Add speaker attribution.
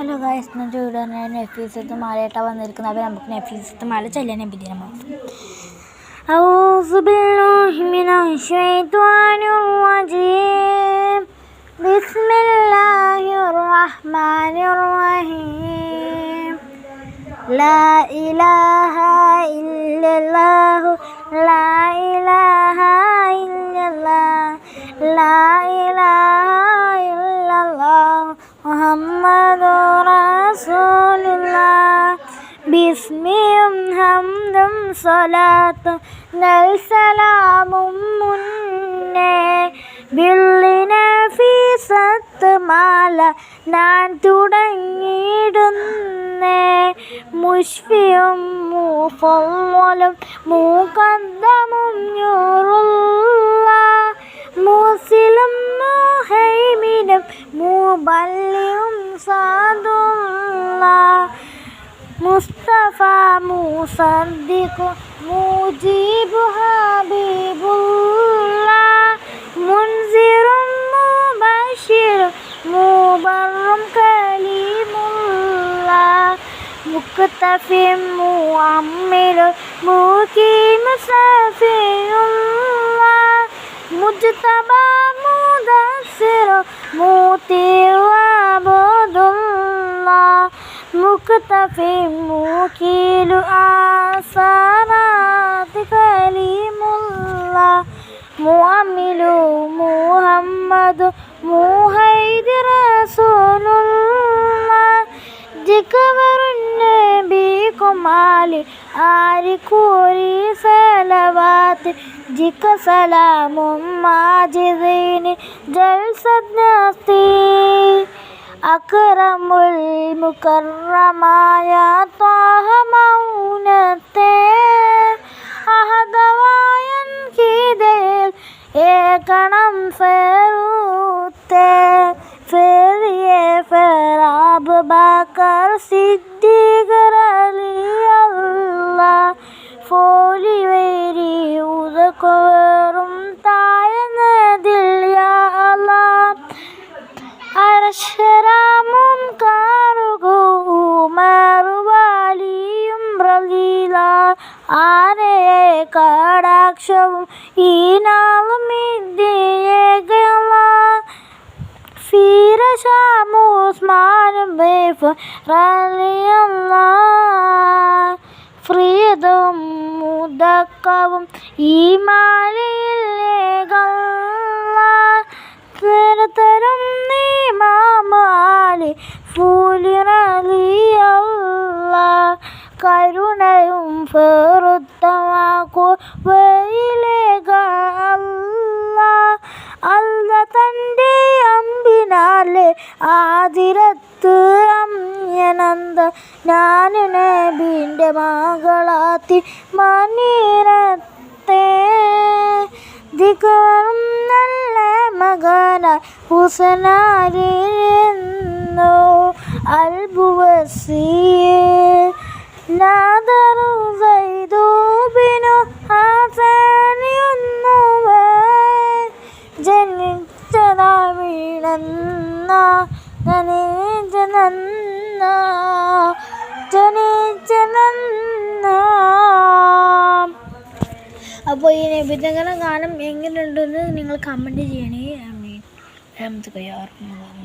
Speaker 1: Hello guys ഇന്നത്തെ video Nafeesath മാലയായിട്ടാണ് വന്നിരിക്കുന്നത് അപ്പോൾ നമുക്ക് നഫീസത്ത് മാല ചെല്ലാൻ നബിദിന أعوذ بالله من الشيطان الرجيم بسم الله الرحمن الرحيم لا إله إلا الله لا إله إلا الله لا മുഹമ്മദ് ബിസ്മിയും ഹംദും സ്വലാത്തും നൽസലാമും മുന്നേ. വില്ലിനെ ഫീസത്ത് മാല ഞാൻ തുടങ്ങിയിടുന്നേ. മുഷ്ഫിയും മൂഫലും മൂക്കന്താ সাদুল্লাহ মুস্তাফা মুসাদ্দিক মুজিব হাবিবুল্লাহ মুনজির মুবাশির মুবারম কালিমুল্লাহ মুক্তাফিম মুআম্মির মুকিম সাদ മുക്കീലു ആസാറാത്ത് കലീമുള്ള മുഅമ്മിലു മുഹമ്മദ് മുഹൈദ് റസൂലുള്ള ജിക്കവറുന്നബി കുമാലി ആരിക്കൂരി സലവാത്ത് ജിക്ക സലാമും മാജിദീന് ജൽസദ്നസ്തി. അക്രമുൽ മുക്കറമായ ത്വാഹ മൗനത്തെ അഹദവായൻ കീതയിൽ ഏകണം ഫെറൂത്തെ ഫെറിയെ ഫെറാബ് ബക്കർ സിദ്ദീഖർ കടാക്ഷവും ഈ നാളും റലിയല്ല. ഫ്രീതും മുതക്കവും ഈ മാലയിലേകല്ല. തരം നീ മാമാലി ഫൂലിറലിയല്ല വയിലേക അല്ല. അല്ല തന്റെ അമ്പിനാലെ ആതിരത്ത് അമ്യനന്ദ. ഞാൻ നബീന്റെ മകളാത്തി മനീരത്തെ. ദിഗറും നല്ല മകന ഹുസനാരിരുന്നു അൽബുവസിയെ ജനിച്ചനന്ന ജനിച്ചനന്ന അപ്പോൾ ഈ നബിതങ്ങളുടെ ഗാനം എങ്ങനെയുണ്ടെന്ന് നിങ്ങൾ കമൻറ്റ് ചെയ്യണേ ആമീൻ രഹമത്ത് കയ്യാറുണ്ട്